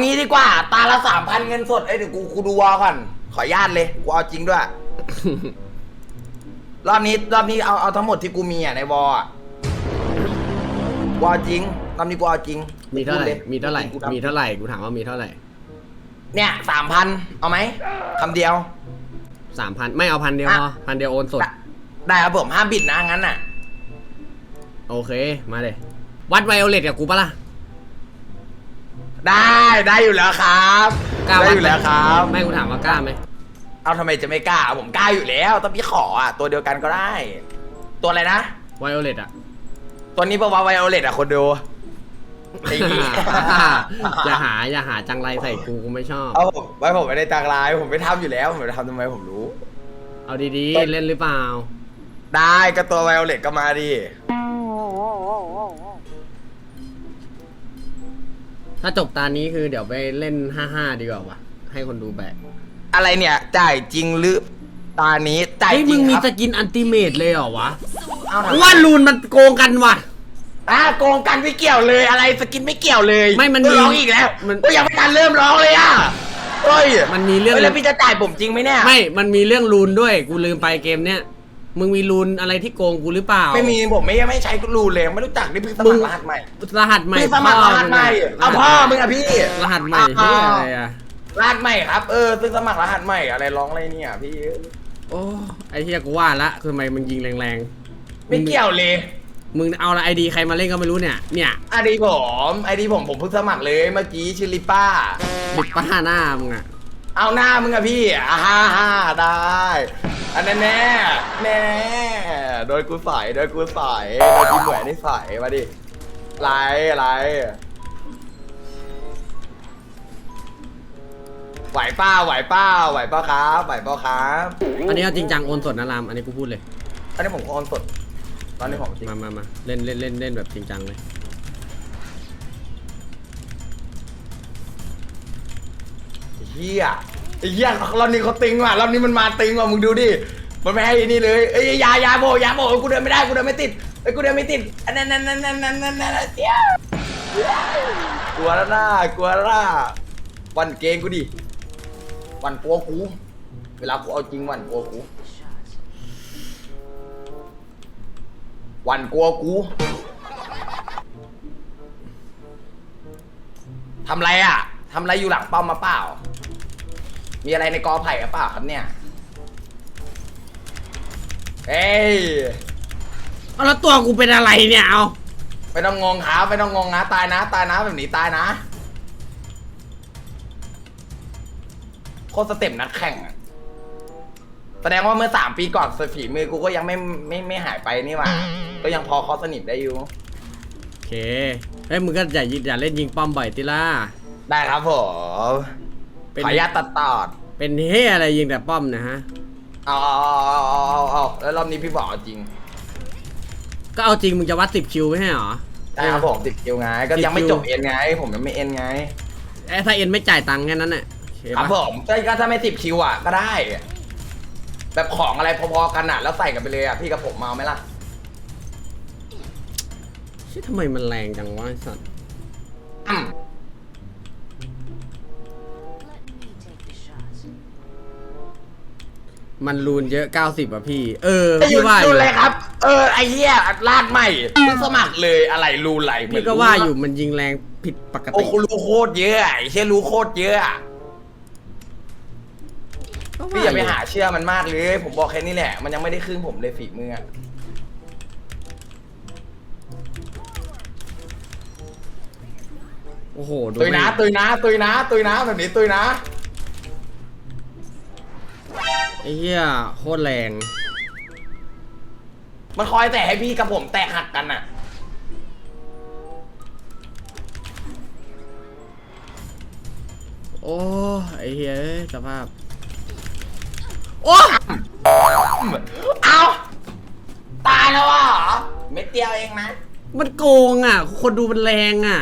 งี้ดีกว่า ตาละสามพันเงินสดเอ้ยเดี๋ยวกูกูดูวอลก่อน ขออนุญาตเลยกูเอาจริงด้วย รอบนี้รอบนี้เอาเอาทั้งหมดที่กูมีอะในวอลอะกูเอาจริงรอบนี้กูเอาจริงมีเท่าไหร่พูดลยมีเท่าไหร่ กูทำมีเท่าไหร่ กูถามว่ามีเท่าไหร่เนี่ยสามพันเอาไหมคำเดียว สามพันไม่เอาพันเดียวพอพันเดียวโอนสด ได้ได้ครับผมห้ามบิดนะงั้นน่ะ โอเค มาเลย วัดไวโอเลตกับกูปะล่ะ ได้ได้อยู่แล้วครับกล้าได้วัดอยู่แล้วครับ ไม่กูถามว่ากล้าไหมเอาทำไมจะไม่กล้าผมกล้าอยู่แล้วต้องพี่ขออะตัวเดียวกันก็ได้ ตัวอะไรนะไวโอเลตอะตัวนี้ปะวะไวโอเลตอะคนดูไอ้เหี้ยอย่าหาอย่าหาจังไรใส่กูกูไม่ชอบ เอาผมไว้ผมไม่ได้ตังลายผมไม่ทำอยู่แล้วผมจะทำทำไมผมรู้ เอาดีๆ เล่นหรือเปล่า ได้ก็ตัวไวโอเลตก็มาดิ ถ้าจบตานี้คือเดี๋ยวไปเล่น5-5ดีกว่าวะให้คนดูแบกอะไรเนี่ย จ่ายจริงหรือตานี้จ่ายเฮ้ยจมึริงงมีครับสกินอันติเมตเลยเหรอวะเอาทำไมว่ารูนมันโกงกันว่ะ อะโกงกันไม่เกี่ยวเลยอะไรสกินไม่เกี่ยวเลยไม่มันเอ้ยมีร้องอีกแล้วมันโอ้ยยังไม่ทันเริ่มร้องเลยอะเฮ้ยมันมีเรื่อง ฮ้ยแล้วพี่จะจ่ายผมจริงไหมเนี่ยไม่ มันมีเรื่องรูนด้วย กูลืมไปเกมเนี้ย มึงมีรูนอะไรที่โกงกูหรือเปล่า ไม่มีผมไม่ไม่ใช้รูเลยไม่รู้จักนี่เพิ่งสมึมัคงรรหัสใหม่รหัสใหม่เพิ่งสมัครรหัสใหม่เอาพ่อมึงอะพี่รหัสใหม่เฮียอะไรอะรหัสใหม่ครับเออเพิ่งสมัครรหัสใหม่อะไรร้องอะไรเนี่ยพี่โอ้ไอเฮียกูว่าละคือทำไมมึงยิงแรงๆไม่เกี่ยวเลยมึงเอาละไอดีใครมาเล่นก็ไม่รู้เนี่ย เนี่ยไอดีผมไอดีผมผมเพิ่งสมัครเลยเมื่อกี้ชื่อลิป้าบิดป้าหน้ามึงอะ เอาหน้ามึงอะพี่อ่าฮ่าฮ่าได้ อันนั้นแน่แน่โดนกูใส่โดนกูใส่โดนกูเหมือนนี่ใส่มาดิไรไรไหวเป้าไหวเป้าไหวเป้าครับไหวเป้าครับอันนี้เอาจริงจังโอนสดนะรามอันนี้กูพูดเลยอันนี้ผมโอนสดตอนนี้ผมจริงมามามาเล่นเล่นเล่นเล่นแบบจริงจังเลย เฮียไอ้เฮียรอบนี้เขาติงว่ะรอบนี้มันมาติงว่ะมึงดูดิมันไม่ให้นี่เลยเอ้ยยายาโบยาโบกูเดินไม่ได้กูเดินไม่ติดเอ้ยกูเดินไม่ติดอันนั้นนั่นนั่นนั่นนั่นนั่นนั่นเดี๋ยวกลัวแล้วนะกลัวแล้วนะวันเกงกูดิวันกลัวกูเวลากูเอาจริงวันกลัวกูวันกลัวกูทำไรอะทำไรอยู่หลังป้อมมาเปล่า มีอะไรในกอไผ่หรือเปล่าครับเนี่ย เอ้ย เอาแล้วตัวกูเป็นอะไรเนี่ยเอาไม่ต้องงงครับไม่ต้องงงนะตายนะ ตายนะแบบนี้ตายนะโคตรสเต็ปนักแข่งอะแสดงว่าเมื่อสามปีก่อนฝีมือกูก็ยังไม่ไม่ไม่หายไปนี่หว่าก็ยังพอเคอสนิทได้อยู่ โอเคเฮ้ยมึงก็อย่ายิงอย่าเล่นยิงป้อมบ่อยติล่า ได้ครับผม เป็นขออนุญาตตัดตอดเป็นเฮ้ยอะไรยิงแต่ป้อมนะฮะ เอาเอาเอาเอาเอาเอาแล้วรอบนี้พี่บอกเอาจริงก็เอาจริงมึงจะวัดสิบคิวไม่ใช่เหรอ ได้ครับผมติดคิวไง ก็ยังไม่จบเอ็นไง ผมยังไม่เอ็นไงไอ้ถ้าเอ็นไม่จ่ายตังค์แค่นั้นน่ะโอเคครับปะผมก็ก็ถ้าไม่ติดคิวอะก็ได้ แบบของอะไรพอๆกันอะแล้วใส่กันไปเลยอะพี่กับผมมาเอาไหมล่ะ เชี่ยทำไมมันแรงจังวะไอ้สัตว์ อืม มันรูนเยอะ 90อะพี่ เออจะอพี่ยู่ว่าอดูยู่เลยครับ เออไอ้เหี้ยลาดใหม่เพิ่งสมัครเลยอะไรรูไหลเหมืพี่นก็ว่าอยู่มันยิงแรงผิดปกโอ้ติคุณรู้โคตรเยอะอะไอ้เชี่ยรู้โคตรเยอะอะก็ว่พี่อย่าไปหาเชื่อมันมากเลย ผมบอกแค่นี้แหละ มันยังไม่ได้ครึ่งผมเลยฝีมืออะโอ้โห ดูตุยนะแม่งตุยนะตุยนะตุยนะแบบนี้ตุยนะไอ้เหี้ยโคตรแรง มันคอยแต่ให้พี่กับผมแตกหักกันอะ โอ้ไอ้เหี้ยเอ้ยสภาพ โอ้เอาตายแล้วเหรอเม็ดเดียวเองนะ มันโกงอะ คนดูมันแรงอะ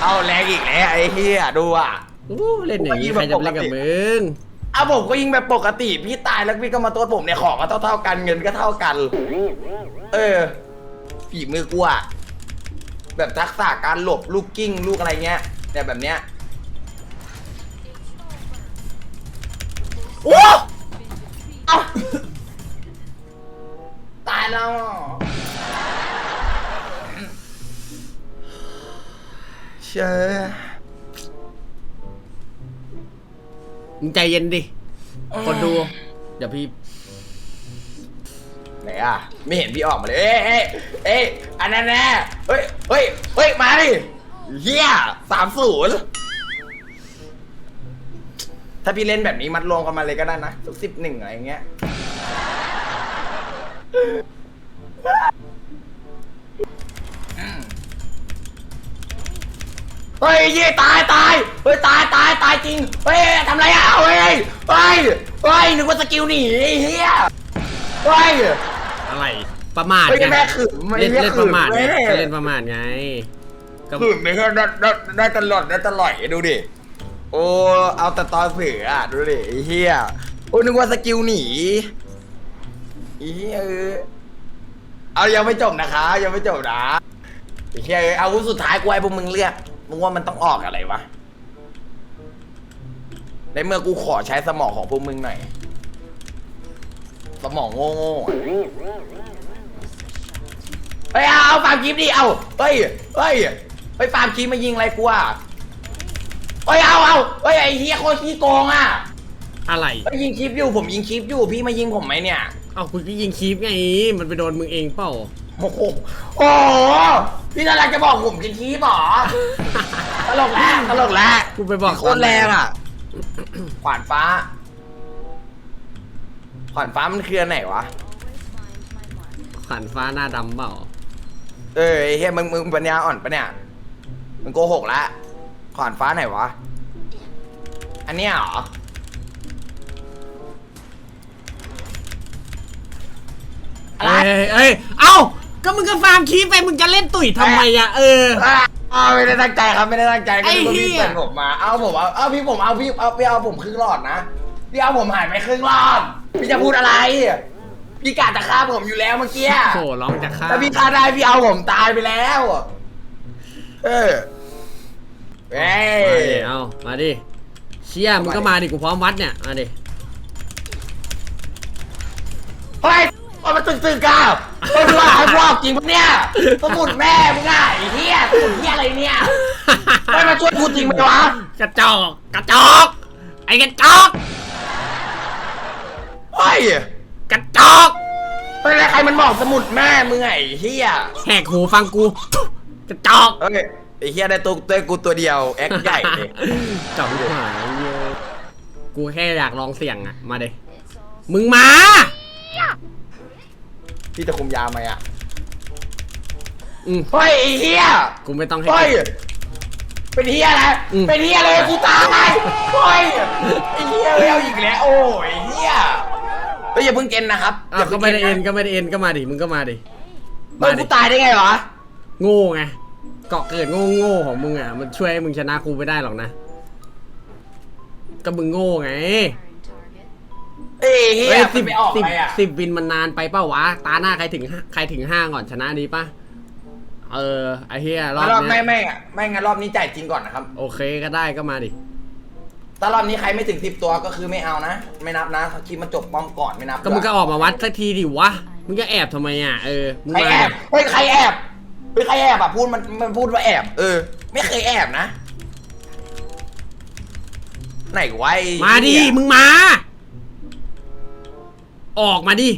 เอาแรงอีกแล้วไอ้เฮียดูอะ โอ้เล่นอย่างนี้ผมใคก็รยิงจะไปเล่นแบบปกติกับมึงเอาผมก็ยิงแบบปกติพี่ตายแล้วพี่ก็มาตัวผมเนี่ยของก็เท่าเท่ากันเงินก็เท่ากัน เออฝีมือกลัวแบบทักษะการหลบลูกกิ้งลูกอะไรเงี้ยแต่แบบเนี้ยโอ้ตายแล้วเชื่อ มึงใจเย็นดิคนดู เดี๋ยวพี่ไหนอะ ไม่เห็นพี่ออกมาเลย เอ้ยเอ้ยเอ้ยอันนั้นแน่เฮ้ยเฮ้ยเฮ้ย มาดิเฮียสามศูนย์ถ้าพี่เล่นแบบนี้มัดรวมกันมาเลยก็ได้นะสักสิบหนึ่งอะไรอย่างเงี้ย เฮ้ยเย่ตายตายเฮ้ยตายตายตายจริงเฮ้ยทำไรอะเฮ้ยเฮ้ยเฮ้ยนึกว่าสกิลหนีไอ้เฮียเฮ้ยอะไรประมาทเฮ้ยไงแม่ขืนไม่เล่นเรียกเล่นปขืระนมาทไงแม่ก็เล่นประมาทไงก็ขืนไม่ก็ได้ได้ได้ตลอดได้ตลอดดูดิโอ้เอาแต่ตอนเสืออะดูดิไอ้เฮียโอ้นึกว่าสกิลหนีไอ้เฮียเออเอายังไม่จบนะคะยังไม่จบนะไอ้เฮียเออเอาสุดท้ายกูให้พวกมึงเลือก มึงว่ามันต้องออกอะไรวะในเมื่อกูขอใช้สมองของพวกมึงหน่อย สมองโง่ๆอะเฮ้ยเอาเอาฟาร์มคลิปดิเอาเฮ้ยเฮ้ยเฮ้ยฟาร์มคลิปมายิงอะไรกูอะเฮ้ยเอาเอาเฮ้ยไอ้เฮียโคตรขี้โกงอะอะไรเฮ้ยยิงคลิปอยู่ผมยิงคลิปอยู่พี่มายิงผมไหมเนี่ย เอ้าคุณก็ยิงคีปไง มันไปโดนมึงเองเปล่า โอ้โหโอ้โห พี่นาราจะบอกผมกินคลิปเหรอตลกแล้วตลกแล้วกูไปบอกโคตรแรงอะ ขวานฟ้า ขวานฟ้ามันคืออันไหนวะขันฟ้าหน้าดำเปล่าเออไอ้เฮียมึงมึงปัญญาอ่อนปะเนี่ยมึงโกหกละขวานฟ้าไหนวะ อันเนี้ยเหรอ อะไร เอ้ยเอ้ยเอ้า ก็มึงก็ฟาร์มคีปไปมึงจะเล่นตุ๋ยทำไมอะเอออะอ้าวไม่ได้ตั้งใจครับไม่ได้ตั้งใจก็ไอ้นึกว่าเหี้พี่ย เปิดผมมาเอาผมเอาเอาพี่ผมเอาพี่เอาพี่เอาผมครึ่งหลอดนะพี่เอาผมหายไปครึ่งหลอดพี่จะพูดอะไร พี่กาจะฆ่าผมอยู่แล้วเมื่อกี้โถร้องจากข้าถ้าพี่ฆ่าได้พี่เอาผมตายไปแล้วเออเฮ้ยมาดิเอามาดิเชี่ยมึงก็มาดิกูพร้อมวัดเนี่ยมาดิเฮ้ย เอามาตึกตึกกับไม่รู้ว่าไอ้พวกจริงปะเนี่ยสมุดแม่มึงอะไอ้เหี้ยสมุดเหี้ยอะไรเนี่ยไม่มาช่วยกูจริงไหมวะกระจอกกระจอก ไอ้กระจอกเฮ้ยกระจอกไม่ได้ใครมันบอกสมุดแม่มึงไงไอ้เหี้ยแหกหูฟังกูกระจอกเฮ้ยไอ้เหี้ยได้ตัวตัวกูตัวเดียวแอคใหญ่เลยจอกหายเหี้ยกูแค่อยากลองเสี่ยงอะมาดิมึงมา พี่จะคุมยาไหมอะอืมเฮ้ยไอ้เหี้ยกูไม่ต้องให้เฮ้ยเป็นเหี้ยอะไรอืม เป็นเหี้ยเลยกูตายเฮ้ยไอ้เหี้ยเลยเอาอีกแล้วโอ้ยไอ้เหี้ยเฮ้ยอย่าเพิ่งเกณฑ์นะครับอ้าวก็ไม่ได้เอ็นก็ไม่ได้เอ็นก็มาดิมึงก็มาดิเฮ้ยกูตายได้ไงวะโง่ไงเกาะเกิดโง่โง่ๆของมึงอะมันช่วยให้มึงชนะกูไม่ได้หรอกนะก็มึงโง่ไง เอ้ยเหี้ยเฮ้ยสิสิบบไปออกสิบไปอะสิบวินมันนานไปเป้าวะ ตาหน้าใครถึงห้าใครถึงห้าก่อนชนะดีป่ะเออไอ้เฮียรอบรอบไม่เนี้ยไม่อะไม่งั้นรอบนี้จ่ายจริงก่อนนะครับโอเคก็ได้ก็มาดิ ถ้ารอบนี้ใครไม่ถึงสิบตัวก็คือไม่เอานะ ไม่นับนะคิดมาจบป้อมก่อนไม่นับก็มึงก็ด้วยออกมาวัดสักทีดิวะ มึงจะแอบทำไมอะเออ มึงใครมาแอบเฮ้ยใครแอบเฮ้ยใครแอบอะพูดมันมันพูดว่าแอบ เออ ไม่เคยแอบนะ ไหนไว้มาดิมึงมา ออกมาดิ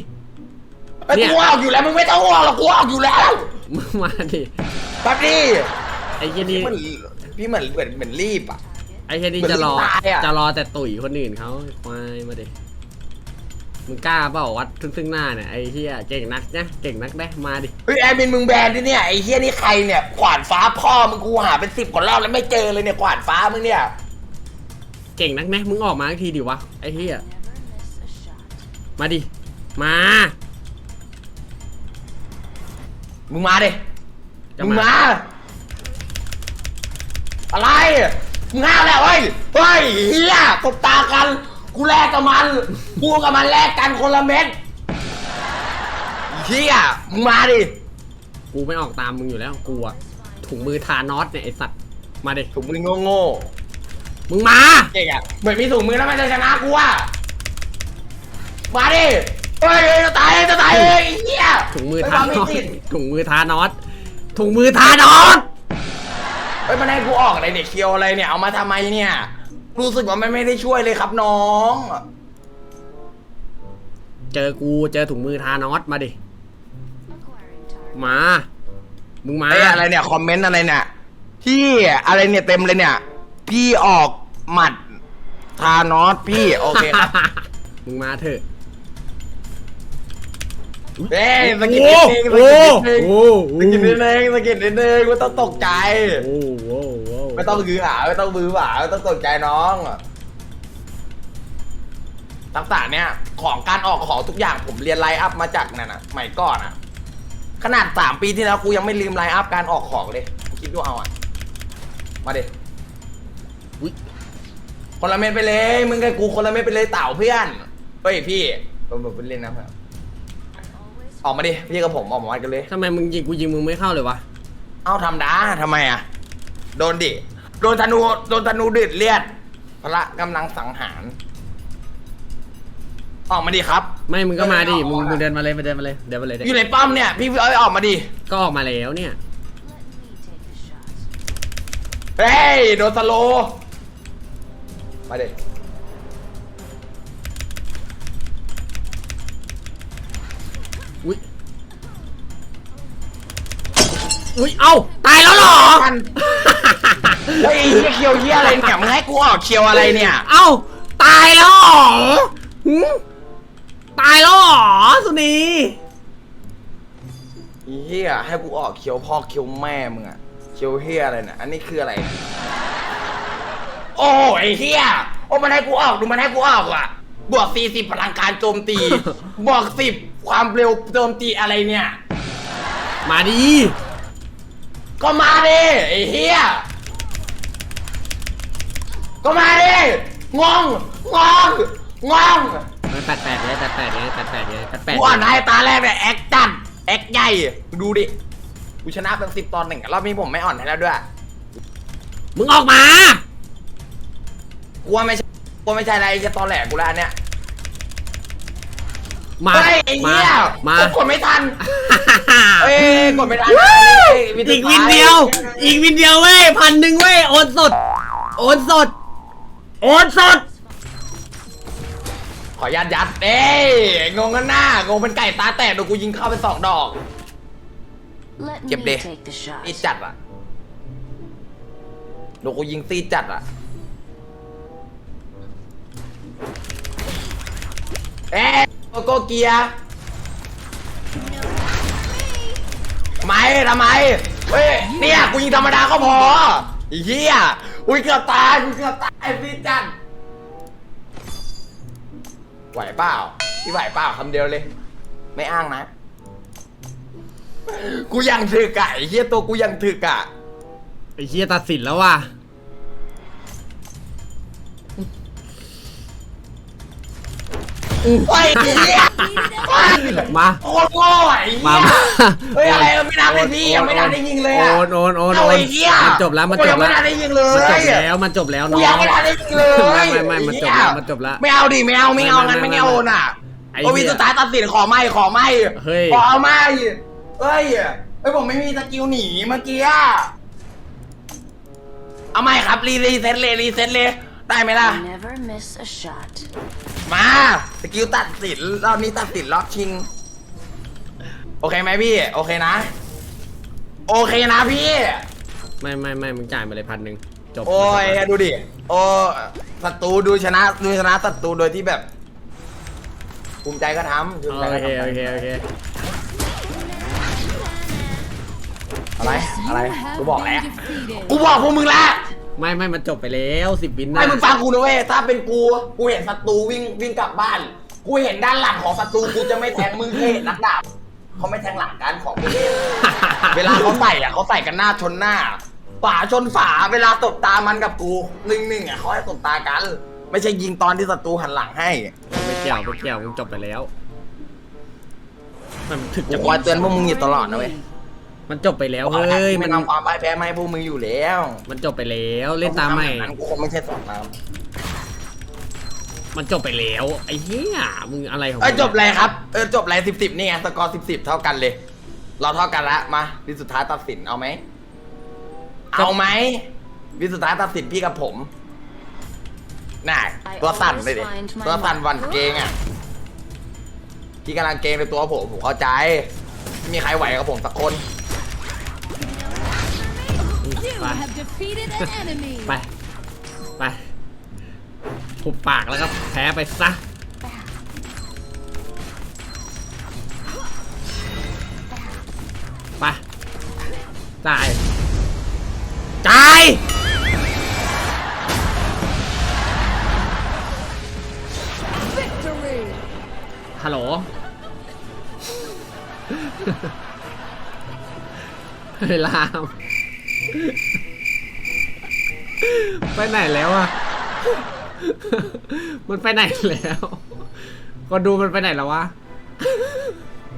ไอ้ยเนี่ย กูออกอยู่แล้วมึงไม่ต้องออกหรอกกูออกอยู่แล้วมึงมาดิแป๊บนี้ไอ้เฮียนี่มันพี่เหมือนเหมือนเหมือนรีบอะ ไอ้เฮียนี่เหมือนจะรอลิงตายอะ จะรอแต่ตุ๋ยคนอื่นเขาควายมาดิมึงกล้าเปล่าวัดซึ่งซึ่งหน้าเนี่ยไอ้เฮียเก่งนักนะเก่งนักได้มาดิเฮ้ยแอดมินมึงแบนที่เนี่ยไอ้เฮียนี่ใครเนี่ยขวานฟ้าพ่อมึงกูหาเป็นสิบกว่ารอบแล้วไม่เจอเลยเนี่ยขวานฟ้ามึงเนี่ยเก่งนักนะมึงออกมาทักทีดิวะไอ้เฮีย มาดิ มา มึงมาดิ จะมึงมามา อะไร มึงห้าวแล้วเฮ้ย เฮ้ยเฮียตบตากัน กูแลกกับมัน กูกับมันแลกกันคนละเม็ดเฮียมึงมาดิ กูไม่ออกตามมึงอยู่แล้วกูอะถุงมือทานอสเนี่ยไอสัตว์ มาดิ ถุงมือโง่มึงมา ๆเก่งอะ เหมือนมีถุงมือแล้วมันจะชนะกูอะ มาดิเฮ้ยจะตายจะตายเลยไอ้เหี้ยถุงมือไทาไม่น็อตติดถุงมือทานอตถุงมือทานอตเฮ้ยมันให้กูออกอะไรเนี่ยเคียวอะไรเนี่ยเอามาทำไมเนี่ย รู้สึกว่ามันไม่ได้ช่วยเลยครับน้อง เจอกูเจอถุงมือทานอตมาดิ มา มึงมา ไอ้ยอะไรเนี่ยคอมเมนต์อะไรเนี่ยพี่อะไรเนี่ยเต็มเลยเนี่ย พี่ออกหมัดทานอสพี่โอเคครับ มึงมาเถอะ เอ้ยสะกิดโอ้นิดนึงโหสะกิดนิดนึงสะกิดนิดนึงสะกิดนิดนึงไม่ต้องตกใจ โอ้โหโอ้โหไม่ต้องบือหาไม่ต้องบือหาไม่ต้องตกใจน้องทักษะเนี่ย ของการออกของทุกอย่างผมเรียนไลน์อัพมาจากนั่นน่ะใหม่ก่อนอะ ขนาดสามปีที่แล้วกูยังไม่ลืมไลน์อัพการออกของเลย คิดดูเอาอะ มาดิอุ๊ยคนละเม็ดไปเลย มึงกับกูคนละเม็ดไปเลยเต่าเพื่อน เฮ้ยพี่ผมผมเล่นนะเพื่อน ออกมาดิพี่กับผมออกมาวัดกันเลย ทำไมมึงยิงกูยิงมึงไม่เข้าเลยวะ เอ้าทำด้าทำไมอะ โดนดิ โดนธนู โดนธนูดืดเลียดพละกำลังสังหาร ออกมาดิครับ ไม่มึงก็มาดิเออมึงออกมามึงเดินมาเลยมาเดินมาเลยเดินมาเลยอยู่ในป้อมเนี่ย พี่เอ้ยออกมาดิ ก็ออกมาแล้วเนี่ยเฮ้ย โดนสโลว์มาดิ อุ้ยอุ้ยเอ้าตายแล้วเหรอ มัน เฮ้ยไอ้เฮียเคียวเฮียอะไรเนี่ยมึงให้กูออกเคียวอะไรเนี่ยเอ้าตายแล้วเหรอหึตายแล้วเหรอสุนีไอ้เฮียให้กูออกเคียวพ่อเคียวแม่มึงอะเคียวเฮียอะไรเนี่ยอันนี้คืออะไรเนี่ยโอ้ไอ้เฮียโอ้มันให้กูออกดูมันให้กูออกว่ะบวก40พลังการโจมตีบวก10 ความเร็วโจมตีอะไรเนี่ย มาดิก็มาดิไอ้เฮียก็มาดิงงงงงงมันแปดแปดเลยแปดแปดเลยแปดแปดเลยแปดแปดกูอ่านให้ตาแรกเนี่ยแอคจัดแอคใหญ่ดูดิกูชนะเป็นสิบตอนหนึ่งรอบนี้ผมไม่อ่อนให้แล้วด้วย มึงออกมา กูว่าไม่ใช่กูว่าไม่ใช่อะไรจะตอนแหลกกูแล้วอันเนี้ย มา เฮ้ยไอ้มา เหี้ยมา กดไม่ทันเอ้ยกดไม่ทันอีกวินเดียว อีกวินเดียวเว้ยพันหนึ่งเว้ย โอนสด โอนสด โอนสด ขอยัดยัดเอ้ยงงกันหน้างงเป็นไก่ตาแตกโดนกูยิงเข้าไปสองดอก Let Chụp me đi. take the shot. ซีดจัดอะโดนกูยิงซีดจัดอะเอ๊ะ โกโกเกียร์ทำไมทำไมเฮ้ยเนี่ยกูยิงธรรมดาก็พอไอ้เหี้ยอุ้ยเกือบตายกูเกือบตายซีดจัดไหวเปล่าพี่ไหวเปล่าคำเดียวเลย ไม่อ้างนะ กูยังถึกอะไอ้เหี้ยตัวกูยังถึกอะไอ้เฮียตัดสินแล้วว่ะ ไอ้เหี้ยมาโคตรโง่อะไอ้เหี้มายมาเฮ้ยอะไรไม่นับเลยพี่ยังไม่นับได้ยิงเลยอะโอนโอนโอนเอาโอนไอ้เหี้ยมันจบแล้วมันจบยังแล้ไม่วนับได้ยิงเลมันจยบแล้วมันจบแล้วกูน้องยังไม่นับได้ยิงเลยไม่ไม่ไม่มันจบแล้วมันจบแล้ว ไม่เอาดิไม่เอาไม่เอางั้นไม่ไม่ไม่เอาน่ะไอ้โอวิเหี้ยสุดท้ายตัดสินขอไม่ขอไม่เฮ้ย ขอเอาไม่เฮ้ยเฮ้ยผมไม่มีสกิลหนีเมื่อกี้อะเอาไม่ครับรีรีเซ็ตเลยรีเซ็ตเลย ได้ไหมล่ะ Never miss a shot. มาสกิลตัดสินรอบนี้ตัดสินรอบชิง โอเคไหมพี่ โอเคนะ โอเคนะพี่ ไม่ไม่ไม่มึงจ่ายมาเลยพันหนึ่งจบโอ้ยดูดิ โอ้ศัตรูดูชนะดูชนะศัตรูโดยที่แบบ ภูมิใจก็ทำภูมิใจโอก็เคทำโอเคโอเคอะไรอะไรกูบอกแล้วกูบอกพวกมึงแล้ว ไม่ไม่มันจบไปแล้วสิบวินนะให้มึงฟังกูนะเว้ยถ้าเป็นกูกูเห็นศัตรูวิ่งวิ่งกลับบ้าน กูเห็นด้านหลังของศัตรูกูจะไม่แทงมึงเทศนักดาบเขาไม่แทงหลังกันของกูเทศเวลาเขาใส่อะเขาใส่กันหน้าชนหน้าฝาชนฝาเวลาตบตามันกับกูหนึ่งหนึ่งอะเขาให้ตบตากัน ไม่ใช่ยิงตอนที่ศัตรูหันหลังให้ไม่เกี่ยวไม่เกี่ยวมึงจบไปแล้วมันถึกกูจะคอยเตือนพวกมึงอยู่ตลอดนะเว้ย มันจบไปแล้วเฮ้ย มัมันนทำความพ่ายแพ้มาให้พวกมึงอยู่แล้วมันจบไปแล้วเล่นตามใหม่ถ้กูทำแบบนั้นกูคงไม่ใช่สองน้มันจบไปแล้ว ไอ้เหี้ยมึงอะไรของเอ้ยมึงจบอะไรครับเออจบอะไรสิบสิบนี่ไงสกอร์สิบสิบเท่ากันเลย เราเท่ากันละมาวิสุดท้ายตัดสินเอาไหมเอาไหมวิสุดท้ายตัดสินพี่กับผมน่ะตัวสั่นเลยดิตัวสั่นหวันเกงอะพี่กำลังเกงในตัวผมผมเข้าใจไม่มีใครไหวกับผมสักคน ไป have defeated an enemy. ไป ไปหุบปากแล้วก็แพ้ไปซะ ไป จ่าย จ่าย Victory. ฮัลโหลเวลาม ไปไหนแล้วอะมันไปไหนแล้ว ก็ดูมันไปไหนแล้ววะ